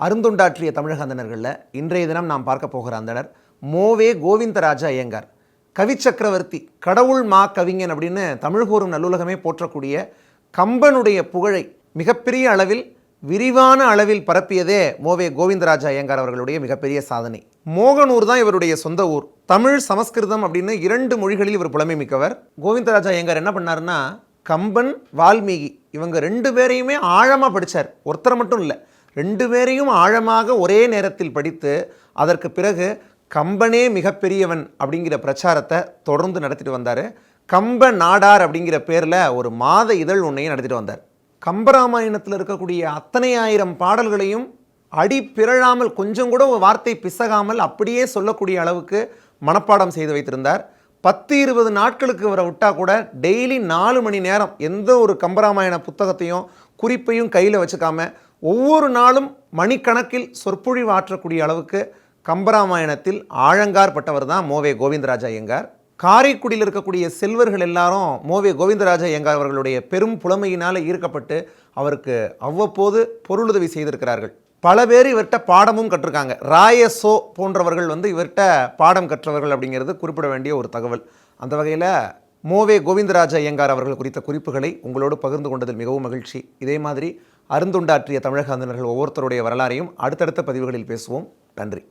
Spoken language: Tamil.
அருந்தொண்டாற்றிய தமிழக அந்தணர்களில் இன்றைய தினம் நாம் பார்க்க போகிற அந்தனர் மோவே கோவிந்தராஜா ஐயங்கார். கவி சக்கரவர்த்தி கடவுள் மா கவிஞன் அப்படின்னு தமிழ் கூறும் நல்லுலகமே போற்றக்கூடிய கம்பனுடைய புகழை மிகப்பெரிய அளவில் விரிவான அளவில் பரப்பியதே மோவே கோவிந்தராஜ ஐயங்கார் அவர்களுடைய மிகப்பெரிய சாதனை. மோகனூர் தான் இவருடைய சொந்த ஊர். தமிழ் சமஸ்கிருதம் அப்படின்னு இரண்டு மொழிகளில் இவர் புலமை மிக்கவர். கோவிந்தராஜ ஐயங்கார் என்ன பண்ணாருன்னா கம்பன் வால்மீகி இவங்க ரெண்டு பேரையுமே ஆழமாக படித்தார் ஒருத்தரை மட்டும் இல்லை ரெண்டு பேரையும் ஆழமாக ஒரே நேரத்தில் படித்து அதற்கு பிறகு கம்பனே மிகப்பெரியவன் அப்படிங்கிற பிரச்சாரத்தை தொடர்ந்து நடத்திட்டு வந்தார். கம்ப நாடார் அப்படிங்கிற பேரில் ஒரு மாத இதழ் ஒன்றையும் நடத்திட்டு வந்தார். கம்பராமாயணத்தில் இருக்கக்கூடிய அத்தனை ஆயிரம் பாடல்களையும் அடி பிறழாமல் கொஞ்சம் கூட ஒரு வார்த்தை பிசகாமல் அப்படியே சொல்லக்கூடிய அளவுக்கு மனப்பாடம் செய்து வைத்திருந்தார். பத்து இருபது நாட்களுக்கு வர விட்டா கூட டெய்லி நாலு மணி நேரம் எந்த ஒரு கம்பராமாயண புத்தகத்தையும் குறிப்பையும் கையில் வச்சுக்காமல் ஒவ்வொரு நாளும் மணிக்கணக்கில் சொற்பொழிவு ஆற்றக்கூடிய அளவுக்கு கம்பராமாயணத்தில் ஆழங்கார் பட்டவர் தான் மோவே கோவிந்தராஜ ஐயங்கார். காரைக்குடியில் இருக்கக்கூடிய செல்வர்கள் எல்லாரும் மோவே கோவிந்தராஜ ஐயங்கார் அவர்களுடைய பெரும் புலமையினால் ஈர்க்கப்பட்டு அவருக்கு அவ்வப்போது பொருளுதவி செய்திருக்கிறார்கள். பல பேர் இவர்கிட்ட பாடமும் கற்றிருக்காங்க ராயசோ போன்றவர்கள் வந்து இவர்கிட்ட பாடம் கற்றவர்கள் அப்படிங்கிறது குறிப்பிட வேண்டிய ஒரு தகவல். அந்த வகையில் மோவே கோவிந்தராஜ ஐயங்கார் அவர்கள் குறித்த குறிப்புகளை உங்களோடு பகிர்ந்து கொண்டதில் மிகவும் மகிழ்ச்சி. இதே மாதிரி அருந்துண்டாற்றிய தமிழக அந்தனர்கள் ஒவ்வொருத்தருடைய வரலாறையும் அடுத்தடுத்த பதிவுகளில் பேசுவோம். நன்றி.